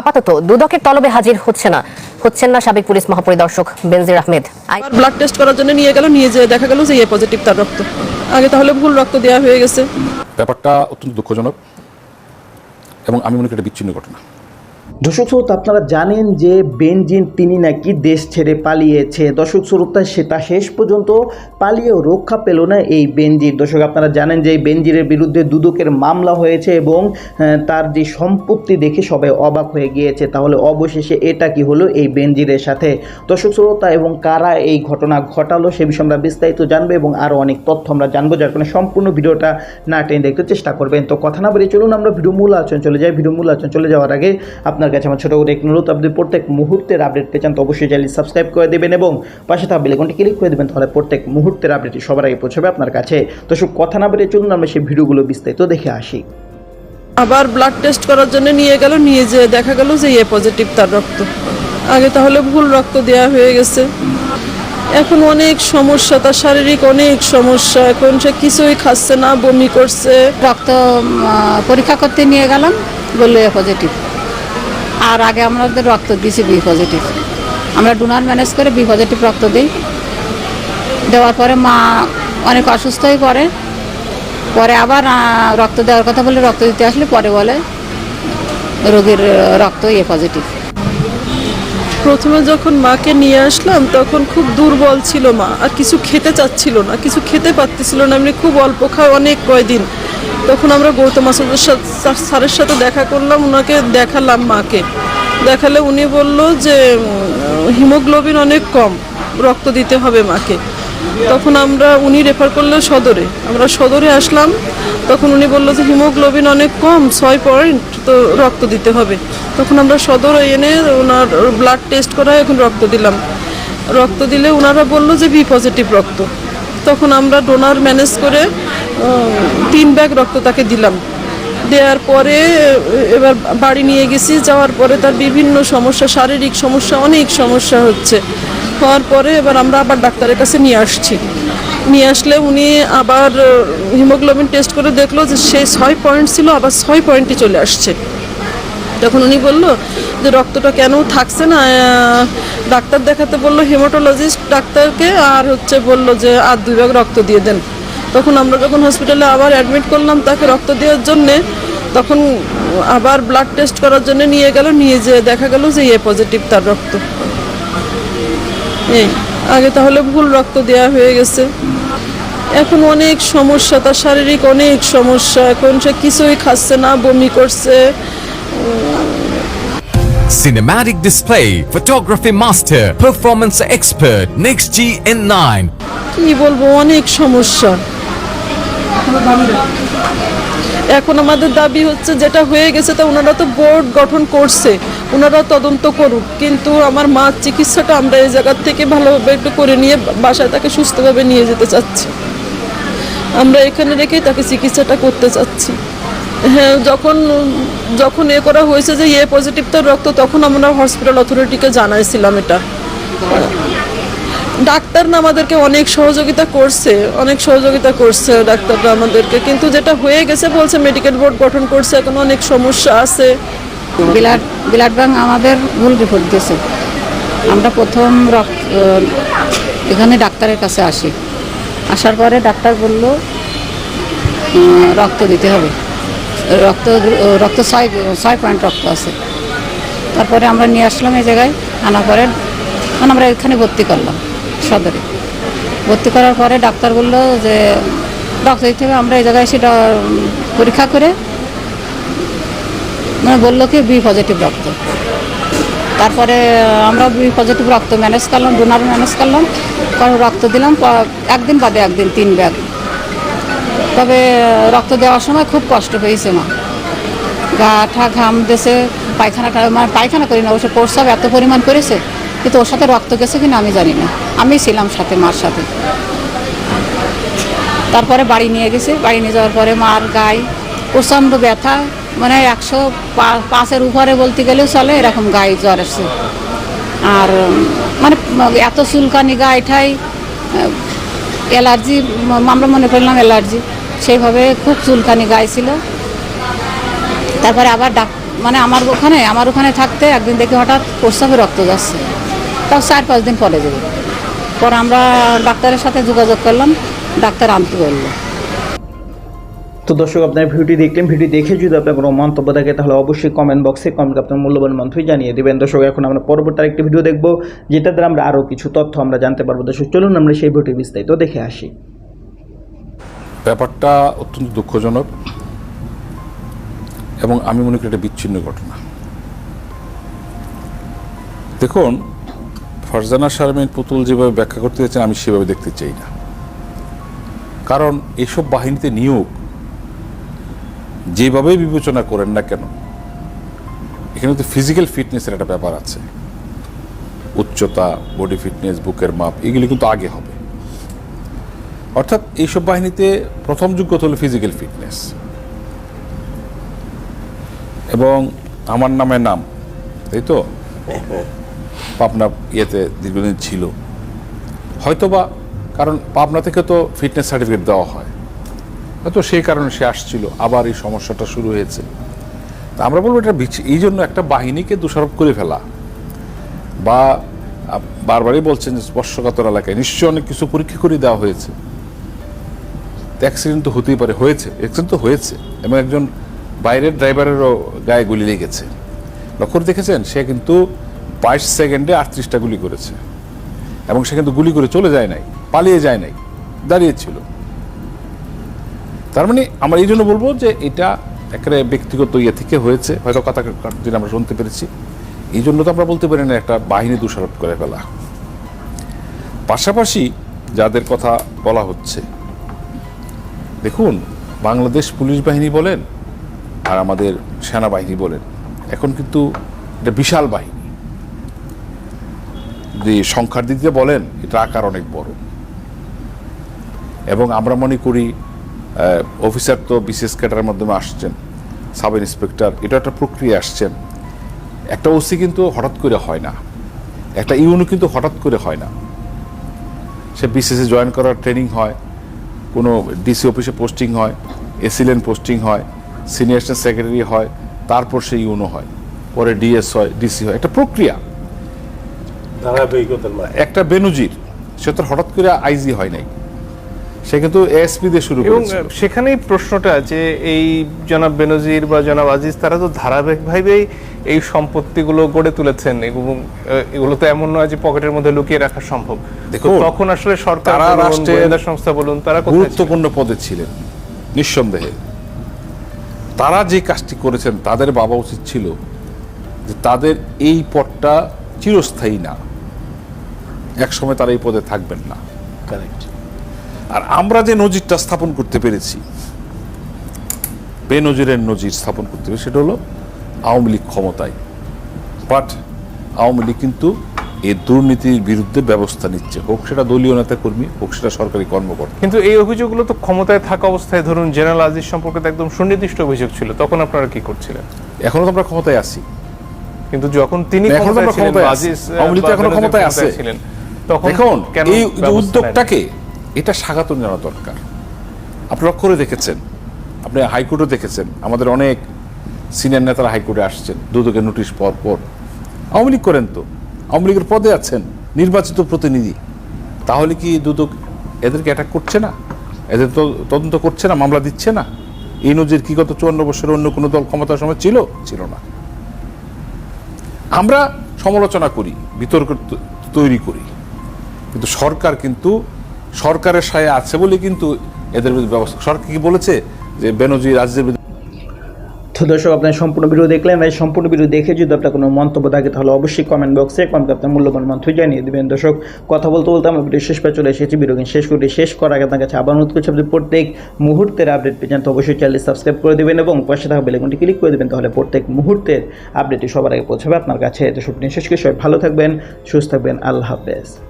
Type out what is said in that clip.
আপাতত দুদকের তলবে হাজির হচ্ছে না। হচ্ছেন না সাবেক পুলিশ মহাপরিদর্শক বেনজির আহমেদ। ব্লাড টেস্ট করার জন্য নিয়ে গেল নিয়ে যেয়ে দেখা গেল যে এ পজিটিভ তার রক্ত। আগে তাহলে ভুল রক্ত দেওয়া হয়ে গেছে। ব্যাপারটা অত্যন্ত দুঃখজনক এবং আমি মনে করি এটা বিচ্ছিন্ন ঘটনা। দর্শক শ্রোতা, আপনারা জানেন যে বেনজিন তিনি নাকি দেশ ছেড়ে পালিয়েছে। দর্শক শ্রোতা, সেটা শেষ পর্যন্ত পালিয়েও রক্ষা পেল না এই বেনজির। দর্শক, আপনারা জানেন যে এই বেনজিরের বিরুদ্ধে দুদকের মামলা হয়েছে এবং তার যে সম্পত্তি দেখে সবাই অবাক হয়ে গিয়েছে। তাহলে অবশেষে এটা কি হলো এই বেনজিরের সাথে? দর্শক শ্রোতা, এবং কারা এই ঘটনা ঘটালো সে বিষয়ে আমরা বিস্তারিত জানব এবং আরও অনেক তথ্য আমরা জানব, যার কারণে সম্পূর্ণ ভিডিওটা না টেনে দেখতে চেষ্টা করবেন। তো কথা না বলে চলুন, আমরা ভিডিও মূল আলোচনা চলে যাই। ভিডিও মূল আলোচনা চলে যাওয়ার আগে আপনার কাছে আমার ছোটো করে এক অনুরোধ আপনি প্রত্যেক মুহূর্তের আপডেট পেয়ে চান তো অবশ্যই চ্যানেল সাবস্ক্রাইব করে দেবেন এবং পাশে থাকা বেলেকনটি ক্লিক করে দেবেন তাহলে প্রত্যেক মুহূর্তের আপডেটটি সবার আগে পৌঁছাবে আপনার কাছে। তো সব কথা না বেরিয়ে চলুন আমরা সেই ভিডিওগুলো বিস্তারিত দেখে আসি। আবার ব্লাড টেস্ট করার জন্য নিয়ে গেল নিয়ে যেয়ে দেখা গেল যে এ পজিটিভ তার রক্ত। আগে তাহলে ভুল রক্ত দেওয়া হয়ে গেছে। এখন অনেক সমস্যা তার শারীরিক অনেক সমস্যা। এখন সে কিছুই খাচ্ছে না বমি করছে। রক্ত পরীক্ষা করতে নিয়ে গেলাম বলল এ পজিটিভ আর আগে আমাদের রক্ত দিয়েছি বি পজিটিভ। আমরা ডোনার ম্যানেজ করে বি পজিটিভ রক্ত দিই। দেওয়ার পরে মা অনেক অসুস্থ হয়ে পড়ে। পরে আবার রক্ত দেওয়ার কথা বলে রক্ত দিতে আসলে পরে বলে রোগীর রক্ত এ পজিটিভ। প্রথমে যখন মাকে নিয়ে আসলাম, তখন খুব দুর্বল ছিল মা। আর কিছু খেতে চাচ্ছিল না, কিছু খেতে পারতেছিল না। এমনি খুব অল্প খায় অনেক কয়দিন। তখন আমরা গৌতম সাথে স্যারের সাথে দেখা করলাম ওনাকে দেখালাম মাকে। দেখালে উনি বলল যে হিমোগ্লোবিন অনেক কম, রক্ত দিতে হবে মাকে। তখন আমরা, উনি রেফার করল সদরে। আমরা সদরে আসলাম, তখন উনি বলল যে, হিমোগ্লোবিন অনেক কম, ছয় পয়েন্ট তো রক্ত দিতে হবে। তখন আমরা সদরে এনে ওনার ব্লাড টেস্ট করায় এখন রক্ত দিলাম। রক্ত দিলে ওনারা বলল যে বি পজিটিভ রক্ত। তখন আমরা ডোনার ম্যানেজ করে তিন ব্যাগ রক্ত তাকে দিলাম। দেওয়ার পরে, এবার বাড়ি নিয়ে গেছি। যাওয়ার পরে তার বিভিন্ন সমস্যা, শারীরিক সমস্যা, অনেক সমস্যা হচ্ছে। হওয়ার পরে এবার আমরা আবার ডাক্তারের কাছে নিয়ে আসছি। নিয়ে আসলে উনি আবার হিমোগ্লোবিন টেস্ট করে দেখল যে সেই ছয় পয়েন্ট ছিল, আবার ছয় পয়েন্টে চলে আসছে। তখন উনি বলল যে রক্তটা কেন থাকছে না? ডাক্তার দেখাতে বলল হেমাটোলজিস্ট ডাক্তারকে, আর হচ্ছে বলল যে আর দুই ভাগ রক্ত দিয়ে দেন। তখন আমরা যখন হসপিটালে আবার অ্যাডমিট করলাম তাকে রক্ত দেওয়ার জন্যে তখন আবার ব্লাড টেস্ট করার জন্য নিয়ে গেল নিয়ে যেয়ে দেখা গেল যে এ পজিটিভ তার রক্ত। এই আগে তাহলে ভুল রক্ত দেওয়া হয়ে গেছে। এখন অনেক সমস্যা তার শারীরিক অনেক সমস্যা। এখন সে কিছুই খাচ্ছে না বমি করছে। Cinematic display, photography master, performance expert, Next G N9. কি বলব অনেক সমস্যা। এখন আমাদের দাবি হচ্ছে যেটা হয়ে গেছে তা ওনারা তো বোর্ড গঠন করছে ওনারা তদন্ত করুক। কিন্তু আমার মার চিকিৎসাটা আমরা এই জায়গার থেকে ভালোভাবে একটু করে নিয়ে বাসায় তাকে সুস্থভাবে নিয়ে যেতে চাচ্ছি। আমরা এখানে রেখেই তাকে চিকিৎসাটা করতে চাচ্ছি। হ্যাঁ যখন যখন এ করা হয়েছে যে এ পজিটিভ তার রক্ত, তখন আমরা হসপিটাল অথরিটিকে জানাইছিলাম এটা। ডাক্তার না আমাদেরকে অনেক সহযোগিতা করছে, অনেক সহযোগিতা করছে ডাক্তাররা আমাদেরকে। কিন্তু যেটা হয়ে গেছে, বলছে মেডিকেল বোর্ড গঠন করছে, এখন অনেক সমস্যা আছে। ব্লাড ব্লাড ব্যাংক আমাদের ভুল রিপোর্ট দিয়েছে। আমরা প্রথম এখানে ডাক্তারের কাছে আসি। আসার পরে ডাক্তার বলল রক্ত দিতে হবে। রক্ত রক্ত ছয় ছয় পয়েন্ট রক্ত আছে। তারপরে আমরা নিয়ে আসলাম এই জায়গায়, আনার পরে আমরা এখানে ভর্তি করলাম। সদরে। ভর্তি করার পরে ডাক্তার বলল যে দিতে হবে আমরা এই জায়গায় সেটা পরীক্ষা করে মানে বলল কি বি পজিটিভ রক্ত। তারপরে আমরা বি পজিটিভ রক্ত ম্যানেজ করলাম ডোনার ম্যানেজ করলাম কারণ রক্ত দিলাম একদিন বাদে একদিন, তিন ব্যাগ তবে, রক্ত দেওয়ার সময় খুব কষ্ট পেয়েছে মা। গা ঠা ঘাম দেশে পায়খানাটা মানে পায়খানা করি না, অবশ্য প্রস্রাব এত পরিমাণ করেছে কিন্তু ওর সাথে রক্ত গেছে কিনা আমি জানি না। আমি ছিলাম সাথে মার সাথে। তারপরে বাড়ি নিয়ে গেছে। বাড়ি নিয়ে যাওয়ার পরে মার গায়ে প্রচণ্ড ব্যথা। মানে একশো পাঁচের উপরে বলতে গেলেও চলে, এরকম গায়ে জ্বর আসছে আর মানে এত চুলকানি, গায়ে ঠাই অ্যালার্জি আমরা মনে করলাম অ্যালার্জি। সেইভাবে খুব চুলকানি গায়ে ছিল। তারপরে আবার ডাক মানে আমার ওখানে আমার ওখানে থাকতে একদিন দেখি হঠাৎ প্রস্রাবে রক্ত যাচ্ছে। তাও চার পাঁচ দিন পরে যাবে। পর আমরা ডাক্তারের সাথে যোগাযোগ করলাম ডাক্তার আনতে বলল। তো দর্শক আপনার ভিডিওটি দেখলেন ভিডিও দেখে যদি আপনার কোনো মন্তব্য থাকে তাহলে অবশ্যই কমেন্ট বক্সে কমেন্ট আপনার মূল্যবান মন্তব্য জানিয়ে দেবেন। দর্শক এখন আমরা পরবর্তী আরেকটি ভিডিও দেখব যেটা দ্বারা আমরা আরও কিছু তথ্য আমরা জানতে পারব। দর্শক চলুন আমরা সেই ভিডিওটি বিস্তারিত দেখে আসি। ব্যাপারটা অত্যন্ত দুঃখজনক এবং আমি মনে করি এটা বিচ্ছিন্ন ঘটনা। দেখুন ফারজানা শারমিন পুতুল যেভাবে ব্যাখ্যা করতে চাইছেন, আমি সেভাবে দেখতে চাই না। কারণ এসব বাহিনীতে নিয়োগ যেভাবে বিবেচনা করেন না কেন, এখানে তো ফিজিক্যাল ফিটনেসের একটা ব্যাপার আছে। উচ্চতা বডি ফিটনেস বুকের মাপ, এগুলি কিন্তু আগে হবে। অর্থাৎ এইসব বাহিনীতে প্রথম যোগ্যতা হলো ফিজিক্যাল ফিটনেস এবং আমার নামে নাম, তাই তো? পাবনা ইয়েতে দীর্ঘদিন ছিল। হয়তোবা কারণ পাবনা থেকে তো ফিটনেস সার্টিফিকেট দেওয়া হয়। হয়তো সেই কারণে সে আসছিল, আবার এই সমস্যাটা শুরু হয়েছে। তা আমরা বলব এটা এই জন্য একটা বাহিনীকে দোষারোপ করে ফেলা। বা বারবারই বলছেন যে স্পর্শকাতর এলাকায়। নিশ্চয়ই অনেক কিছু পরীক্ষা করে দেওয়া হয়েছে। অ্যাক্সিডেন্ট তো হতেই পারে, হয়েছে। অ্যাক্সিডেন্ট তো হয়েছে। এবং একজন বাইরের ড্রাইভারেরও গায়ে গুলি লেগেছে। লক্ষ্য দেখেছেন, সে কিন্তু বাইশ সেকেন্ডে আটত্রিশটা গুলি করেছে। এবং সে কিন্তু গুলি করে চলে যায় নাই, পালিয়ে যায় নাই, দাঁড়িয়েছিল। তার মানে আমরা এই জন্য বলব যে এটা একেবারে ব্যক্তিগত ইয়ে থেকে হয়েছে। হয়তো কথা দিন আমরা শুনতে পেরেছি। এই জন্য তো আমরা বলতে পারি না একটা বাহিনী দোষারোপ করে ফেলা। পাশাপাশি যাদের কথা বলা হচ্ছে, দেখুন, বাংলাদেশ পুলিশ বাহিনী বলেন আর আমাদের সেনাবাহিনী বলেন, এখন কিন্তু এটা বিশাল বাহিনী। যদি সংখ্যার দিক দিয়ে বলেন, এটা আকার অনেক বড়। এবং আমরা মনে করি অফিসার তো বিশেষ ক্যাডারের মাধ্যমে আসছেন সাব ইন্সপেক্টর এটা একটা প্রক্রিয়া আসছেন। একটা ওসি কিন্তু হঠাৎ করে হয় না। একটা ইউনু কিন্তু হঠাৎ করে হয় না। সে বিসিসে জয়েন করার ট্রেনিং হয়, কোনো ডিসি অফিসে পোস্টিং হয় এসিলেন পোস্টিং হয় সিনিয়র সেক্রেটারি হয়, তারপর সে ইউনো হয়, পরে ডিএস হয় ডিসি হয়, একটা প্রক্রিয়া। একটা বেনুজির সে তো হঠাৎ করে আইজি হয় নাই। সে কিন্তু এএসপি দিয়ে শুরু এবং সেখানেই প্রশ্নটা যে এই জনাব বেনজির বা জনাব আজিজ তারা তো ধারাবাহিকভাবেই এই সম্পত্তিগুলো গড়ে তুলেছেন এবং এগুলো তো এমন নয় যে পকেটের মধ্যে লুকিয়ে রাখা সম্ভব। দেখুন, তখন আসলে সরকার রাষ্ট্রের সংস্থা বলুন তারা গুরুত্বপূর্ণ পদে ছিলেন নিঃসন্দেহে। তারা যে কাজটি করেছেন তাদের বাবা উচিত ছিল যে তাদের এই পদটা চিরস্থায়ী না। এক সময় তারা এই পদে থাকবেন না. আর আমরা যে নজিরটা স্থাপন করতে পেরেছি বেনজিরের নজির স্থাপন করতে পেরেছি সেটা হলো আওয়ামী লীগ ক্ষমতায় বাট আওয়ামী লীগ কিন্তু এই দুর্নীতির বিরুদ্ধে ব্যবস্থা নিচ্ছে হোক সেটা দলীয় নেতা কর্মী হোক সেটা সরকারি কর্মকর্তা কিন্তু এই অভিযোগগুলো তো ক্ষমতায় থাকা অবস্থায় ধরুন জেনারেল আজিজ সম্পর্কে তো একদম সুনির্দিষ্ট অভিযোগ ছিল তখন আপনারা কি করছিলেন এখনও তো আমরা ক্ষমতায় আছি কিন্তু যখন তিনি ক্ষমতায় ছিলেন। আজিজ, আওয়ামী লীগ তো এখনও ক্ষমতায় আছে। তখন দেখুন এই? উদ্যোগটাকে এটা স্বাগত জানা দরকার। আপনি লক্ষ্য করে দেখেছেন আপনি হাইকোর্টও দেখেছেন আমাদের অনেক সিনিয়র নেতারা হাইকোর্টে আসছেন দুদকের নোটিশ পর পর। আওয়ামী লীগ করেন তো আওয়ামী লীগের পদে আছেন নির্বাচিত প্রতিনিধি। তাহলে কি দুদক এদেরকে অ্যাটাক করছে না? এদের তো তদন্ত করছে না মামলা দিচ্ছে না? এই নজির কি গত চুয়ান্ন বছরে অন্য কোনো দল ক্ষমতার সময় ছিল? ছিল না। আমরা সমালোচনা করি বিতর্ক তৈরি করি। কিন্তু সরকার কিন্তু সরকারের সায় আছে বলে কিন্তু এদের বিরুদ্ধে ব্যবস্থা সরকার কি বলেছে যে বেনজির রাজ্যের তো দর্শক, আপনার সম্পূর্ণ ভিডিও দেখলেন। এই সম্পূর্ণ ভিডিও দেখে যদি আপনার কোনো মন্তব্য থাকে, তাহলে অবশ্যই কমেন্ট বক্সে কমেন্ট আপনার মূল্যবান মন্তব্য জানিয়ে দেবেন। দর্শক, কথা বলতে বলতে আমরা ভিডিও শেষ পেয়ে চলে এসেছি। ভিডিও শেষ করে শেষ করার আগে আপনার কাছে আবার অনুরোধ করছি, আপনি প্রত্যেক মুহূর্তের আপডেট পেয়ে তো অবশ্যই চ্যানেল সাবস্ক্রাইব করে দেবেন এবং পাশে থাকা বেলেগুনটি ক্লিক করে দেবেন, তাহলে প্রত্যেক মুহূর্তের আপডেটটি সবার আগে পৌঁছাবে আপনার কাছে। তো নিয়ে শেষ করে সবাই ভালো থাকবেন, সুস্থ থাকবেন। আল্লাহ হাফেজ।